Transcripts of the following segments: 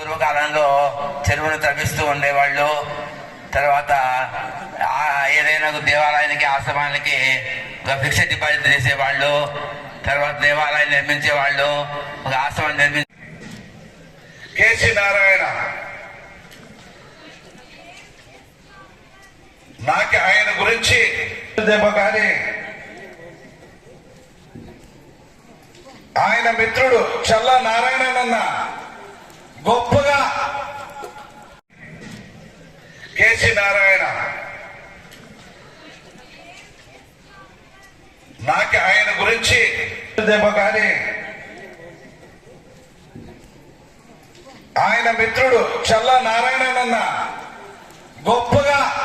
పూర్వకాలంలో చెరువును తవ్విస్తూ ఉండేవాళ్ళు. తర్వాత ఏదైనా ఒక దేవాలయానికి ఆశ్రమానికి ఒక ఫిక్స్డ్ డిపాజిట్ చేసేవాళ్ళు. తర్వాత దేవాలయం నిర్మించేవాళ్ళు ఒక ఆశ్రమం నిర్మించ కేసీ నారాయణ. నాకు ఆయన గురించి దెబ్బ కానీ ఆయన మిత్రుడు చల్ల నారాయణనన్న. గొప్పగా. K C Narayana. నాకు ఆయన గురించి దెబ్బ కానీ ఆయన మిత్రుడు చల్ల నారాయణ గొప్పగా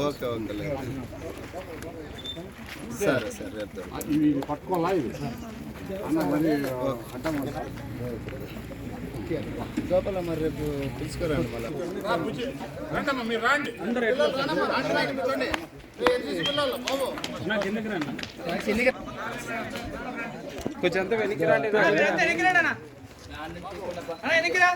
ఓకే ఓకే సరే సరే రేపు ఇవి పట్టుకోవాలా ఇవి అన్న మరి అడ్డం లోపల మరి కొంచెం అంతా వెనక్కి రాండి వెనక్కి రాండి అన్న అన్న వెనక్కి రా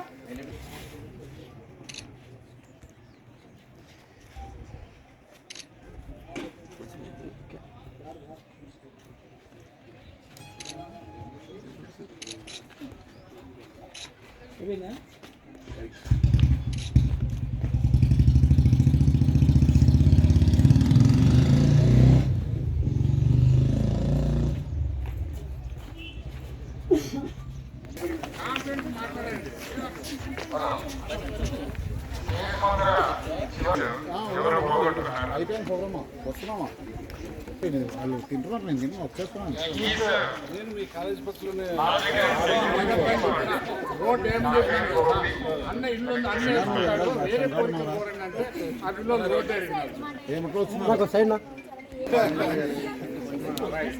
Thank you. అయిపోయింది ప్రోగ్రామా వస్తున్నామా వాళ్ళు తింటున్నారు నేను తిని వచ్చేస్తున్నాను నేను మీ కాలేజ్ పక్కలోనే రోడ్ ఏం అన్న ఇల్లు అన్న వేసుకుంటాడు వేరే కోరిక కోరండి అంటే ఆ రోడ్ ఏమిటో సైడ్ రైట్